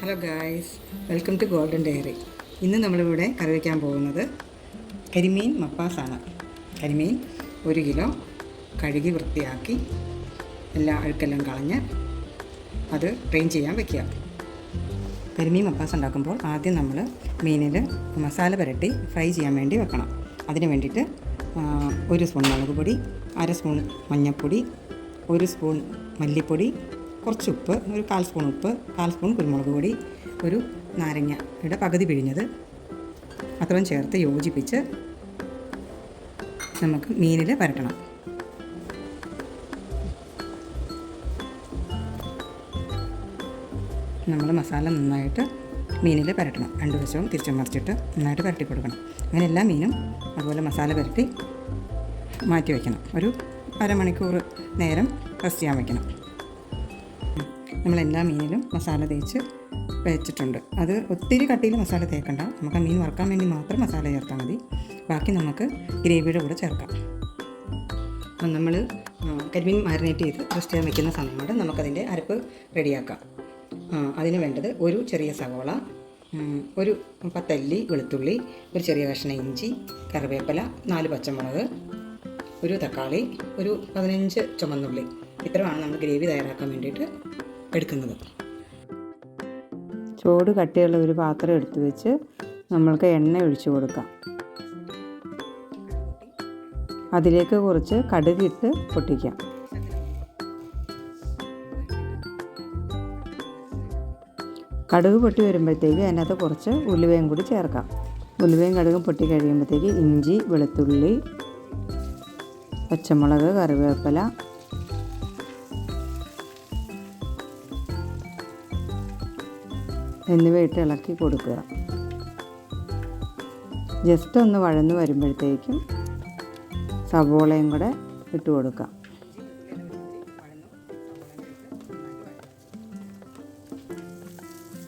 Hello guys welcome to golden diary ഇന്ന് നമ്മളിവിടെ കറി വയ്ക്കാൻ പോകുന്നത് കരിമീൻ മപ്പാസാണ്. കരിമീൻ ഒരു കിലോ കഴുകി വൃത്തിയാക്കി എല്ലാ അഴുക്കെല്ലാം കളഞ്ഞ് അത് ട്രെയിൻ ചെയ്യാൻ വയ്ക്കുക കരിമീൻ മപ്പാസ് ഉണ്ടാക്കുമ്പോൾ ആദ്യം നമ്മൾ മീനിൽ മസാല പുരട്ടി ഫ്രൈ ചെയ്യാൻ വേണ്ടി വെക്കണം. അതിന് വേണ്ടിയിട്ട് ഒരു സ്പൂൺ മുളക് പൊടി അര സ്പൂൺ മഞ്ഞൾപ്പൊടി ഒരു സ്പൂൺ മല്ലിപ്പൊടി കുറച്ച് ഉപ്പ് ഒരു കാൽ സ്പൂൺ ഉപ്പ് കാൽ സ്പൂൺ കുരുമുളക് പൊടി ഒരു ഇവിടെ പകുതി പിഴിഞ്ഞത്. അത്രയും ചേർത്ത് യോജിപ്പിച്ച് നമുക്ക് മീനിൽ പരട്ടണം നമ്മൾ മസാല നന്നായിട്ട് മീനിൽ പരട്ടണം രണ്ട് വശവും തിരിച്ചും മറിച്ചിട്ട് നന്നായിട്ട് പരട്ടി കൊടുക്കണം. അങ്ങനെ എല്ലാ മീനും അതുപോലെ മസാല പരട്ടി മാറ്റി വയ്ക്കണം. ഒരു അരമണിക്കൂർ നേരം റെസ്റ്റ് ചെയ്യാൻ വയ്ക്കണം. നമ്മൾ എല്ലാ മീനിലും മസാല തേച്ച് വെച്ചിട്ടുണ്ട്. അത് ഒത്തിരി കട്ടിയിൽ മസാല തേക്കണ്ട. നമുക്ക് ആ മീൻ വറുക്കാൻ വേണ്ടി മാത്രം മസാല ചേർത്താൽ മതി. ബാക്കി നമുക്ക് ഗ്രേവിയുടെ കൂടെ ചേർക്കാം. നമ്മൾ കരിമീൻ മാരിനേറ്റ് ചെയ്ത് റെസ്റ്റ് ചെയ്യാൻ വെക്കുന്ന സമയം കൊണ്ട് നമുക്കതിന്റെ അരപ്പ് റെഡിയാക്കാം. അതിന് വേണ്ടത് ഒരു ചെറിയ സവോള ഒരു പത്തല്ലി വെളുത്തുള്ളി ഒരു ചെറിയ കഷ്ണം ഇഞ്ചി കറിവേപ്പില നാല് പച്ചമുളക് ഒരു തക്കാളി ഒരു പതിനഞ്ച് ചുമന്നുള്ളി. ഇത്രയാണ് നമ്മൾ ഗ്രേവി തയ്യാറാക്കാൻ വേണ്ടിയിട്ട് എടുക്കുന്നത്. ചോട് കട്ടിയുള്ള ഒരു പാത്രം എടുത്തു വെച്ച് നമ്മൾക്ക് എണ്ണ ഒഴിച്ചു കൊടുക്കാം. അതിലേക്ക് കുറച്ച് കടുകിട്ട് പൊട്ടിക്കാം. കടുക് പൊട്ടി വരുമ്പോഴത്തേക്ക് അതിനകത്ത് കുറച്ച് ഉലുവയും കൂടി ചേർക്കാം. ഉലുവയും കടുകും പൊട്ടി കഴിയുമ്പോഴത്തേക്ക് ഇഞ്ചി വെളുത്തുള്ളി പച്ചമുളക് കറിവേപ്പില എന്നിവ ഇട്ട് ഇളക്കി കൊടുക്കുക. ജസ്റ്റ് ഒന്ന് വഴന്ന് വരുമ്പോഴത്തേക്കും സവോളയും കൂടെ ഇട്ട് കൊടുക്കാം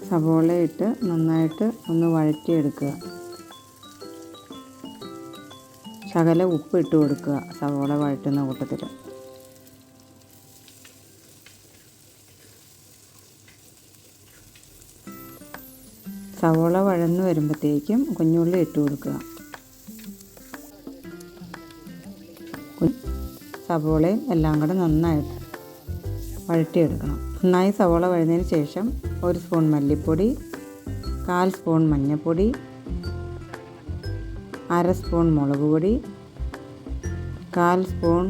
സവോള ഇട്ട് നന്നായിട്ട് ഒന്ന് വഴറ്റിയെടുക്കുക. ശകല ഉപ്പ് ഇട്ട് കൊടുക്കുക സവോള വഴറ്റുന്ന കൂട്ടത്തിൽ സവോള വഴന്ന് വരുമ്പോഴത്തേക്കും കുഞ്ഞുള്ളി ഇട്ട് കൊടുക്കുക. സവോളയും എല്ലാം കൂടെ നന്നായിട്ട് വഴറ്റിയെടുക്കണം. നന്നായി സവോള വഴുന്നതിന് ശേഷം ഒരു സ്പൂൺ മല്ലിപ്പൊടി കാൽ സ്പൂൺ മഞ്ഞൾപ്പൊടി അര സ്പൂൺ മുളക് പൊടി കാൽ സ്പൂൺ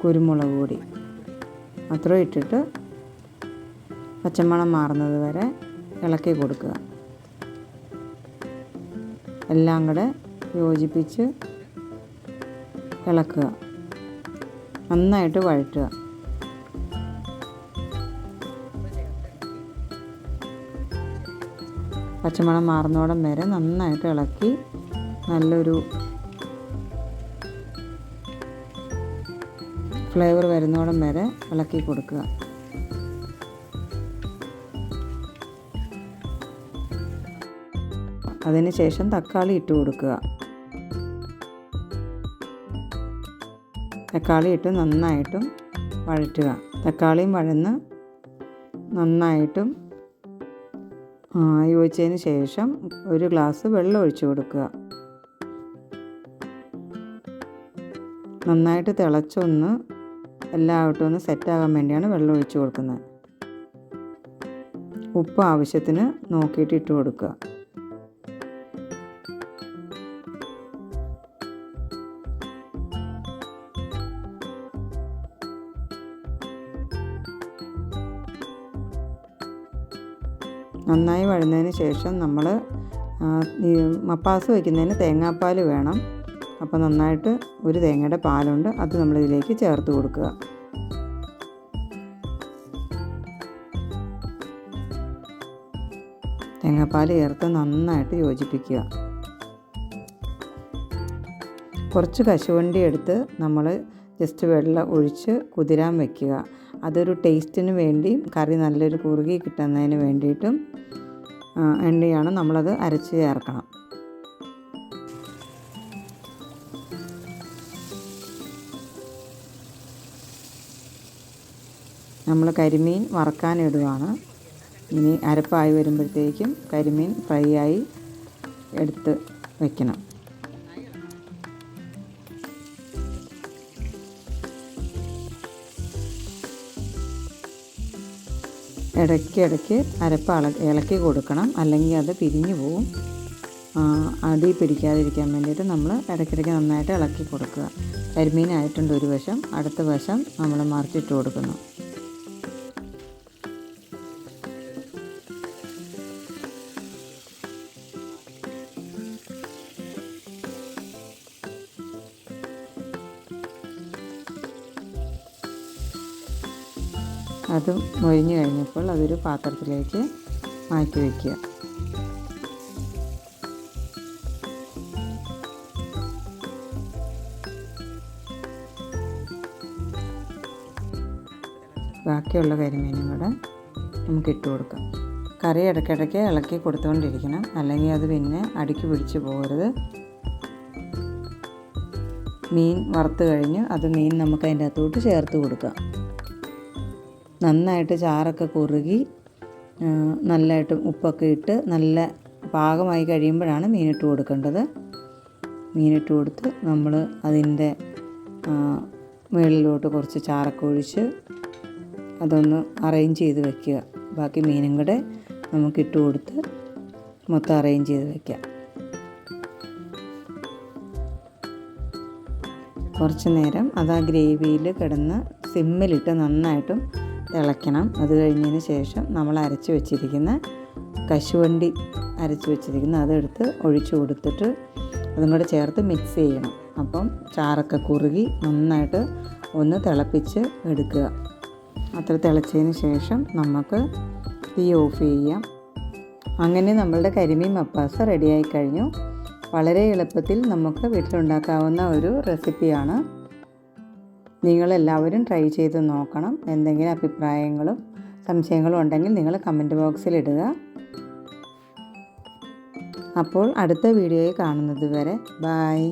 കുരുമുളക് പൊടി. അത്രയും ഇട്ടിട്ട് പച്ചമണം മാറുന്നത് വരെ ഇളക്കി കൊടുക്കുക. എല്ലാം കൂടെ യോജിപ്പിച്ച് ഇളക്കുക. നന്നായിട്ട് വഴറ്റുക. പച്ചമണം മാറുന്നോടം വരെ നന്നായിട്ട് ഇളക്കി നല്ലൊരു ഫ്ലേവർ വരുന്നോടം വരെ ഇളക്കി കൊടുക്കുക. അതിന് ശേഷം തക്കാളി ഇട്ട് കൊടുക്കുക. തക്കാളി ഇട്ട് നന്നായിട്ടും വഴറ്റുക. തക്കാളിയും വഴന്ന് നന്നായിട്ടും യോജിച്ചതിന് ശേഷം ഒരു ഗ്ലാസ് വെള്ളം ഒഴിച്ചു കൊടുക്കുക. നന്നായിട്ട് തിളച്ചൊന്ന് എല്ലാവട്ടും ഒന്ന് സെറ്റാകാൻ വേണ്ടിയാണ് വെള്ളം ഒഴിച്ചു കൊടുക്കുന്നത്. ഉപ്പ് ആവശ്യത്തിന് നോക്കിയിട്ട് ഇട്ട് കൊടുക്കുക. നന്നായി വഴുന്നതിന് ശേഷം നമ്മൾ മപ്പാസ് വയ്ക്കുന്നതിന് തേങ്ങാപ്പാൽ വേണം. അപ്പോൾ നന്നായിട്ട് ഒരു തേങ്ങയുടെ പാലുണ്ട്. അത് നമ്മളിതിലേക്ക് ചേർത്ത് കൊടുക്കുക. തേങ്ങാപ്പാൽ ചേർത്ത് നന്നായിട്ട് യോജിപ്പിക്കുക. കുറച്ച് കശുവണ്ടി എടുത്ത് നമ്മൾ ജസ്റ്റ് വെള്ളം ഒഴിച്ച് കുതിരാൻ വെക്കുക. അതൊരു ടേസ്റ്റിന് വേണ്ടി കറി നല്ലൊരു കുറുകി കിട്ടുന്നതിന് വേണ്ടിയിട്ടും എണ്ണയാണ് നമ്മളത് അരച്ച് ചേർക്കണം. നമ്മൾ കരിമീൻ വറക്കാനിടുകയാണ് ഇനി അരപ്പായി വരുമ്പോഴത്തേക്കും കരിമീൻ ഫ്രൈ ആയി എടുത്ത് വെക്കണം. ഇടയ്ക്ക് ഇടയ്ക്ക് അരപ്പ് അള ഇളക്കി കൊടുക്കണം. അല്ലെങ്കിൽ അത് പിരിഞ്ഞു പോവും. അടി പിടിക്കാതിരിക്കാൻ വേണ്ടിയിട്ട് നമ്മൾ ഇടയ്ക്കിടയ്ക്ക് നന്നായിട്ട് ഇളക്കി കൊടുക്കുക. കരിമീനായിട്ടുണ്ട് ഒരു വശം. അടുത്ത വശം നമ്മൾ മറിച്ചിട്ട് കൊടുക്കുന്നു. അത് മൊരിഞ്ഞു കഴിഞ്ഞപ്പോൾ അതൊരു പാത്രത്തിലേക്ക് മാറ്റി വയ്ക്കുക. ബാക്കിയുള്ള കരിമീനും കൂടെ നമുക്ക് ഇട്ട് കൊടുക്കാം. കറി ഇടയ്ക്കിടയ്ക്ക് ഇളക്കി കൊടുത്തുകൊണ്ടിരിക്കണം. അല്ലെങ്കിൽ അത് പിന്നെ അടുക്കി പിടിച്ച് പോകരുത്. മീൻ വറുത്ത് കഴിഞ്ഞ്. അത് മീൻ നമുക്ക് അതിന്റെ അകത്തോട്ട് ചേർത്ത് കൊടുക്കാം. നന്നായിട്ട് ചാറൊക്കെ കുറുകി നല്ലതായിട്ട് ഉപ്പൊക്കെ ഇട്ട് നല്ല പാകമായി കഴിയുമ്പോഴാണ് മീനിട്ട് കൊടുക്കേണ്ടത്. മീനിട്ട് കൊടുത്ത് നമ്മൾ അതിന്റെ മുകളിലോട്ട് കുറച്ച് ചാറൊക്കെ ഒഴിച്ച് അതൊന്ന് അറേഞ്ച് ചെയ്ത് വെക്കുക. ബാക്കി മീനും കൂടെ നമുക്കിട്ട് കൊടുത്ത് മൊത്തം അറേഞ്ച് ചെയ്ത് വെക്കാം കുറച്ച് നേരം അത് ആ ഗ്രേവിയിൽ കിടന്ന് സിമ്മിലിട്ട് നന്നായിട്ടും തിളയ്ക്കണം അത് കഴിഞ്ഞതിന് ശേഷം നമ്മൾ അരച്ച് വെച്ചിരിക്കുന്ന കശുവണ്ടി അരച്ച് വെച്ചിരിക്കുന്ന അതെടുത്ത് ഒഴിച്ചു കൊടുത്തിട്ട് അതും കൂടെ ചേർത്ത് മിക്സ് ചെയ്യണം. അപ്പം ചാറൊക്കെ കുറുകി നന്നായിട്ട് ഒന്ന് തിളപ്പിച്ച് എടുക്കുക. അത്ര തിളച്ചതിന് ശേഷം നമുക്ക് തീ ഓഫ് ചെയ്യാം. അങ്ങനെ നമ്മളുടെ കരിമീൻ മപ്പാസ റെഡിയായി കഴിഞ്ഞു. വളരെ എളുപ്പത്തിൽ നമുക്ക് വീട്ടിലുണ്ടാക്കാവുന്ന ഒരു റെസിപ്പിയാണ് നിങ്ങളെല്ലാവരും ട്രൈ ചെയ്ത് നോക്കണം. എന്തെങ്കിലും അഭിപ്രായങ്ങളും സംശയങ്ങളും ഉണ്ടെങ്കിൽ നിങ്ങൾ കമന്റ് ബോക്സിൽ ഇടുക. അപ്പോൾ അടുത്ത വീഡിയോയിൽ കാണുന്നത് വരെ ബായ്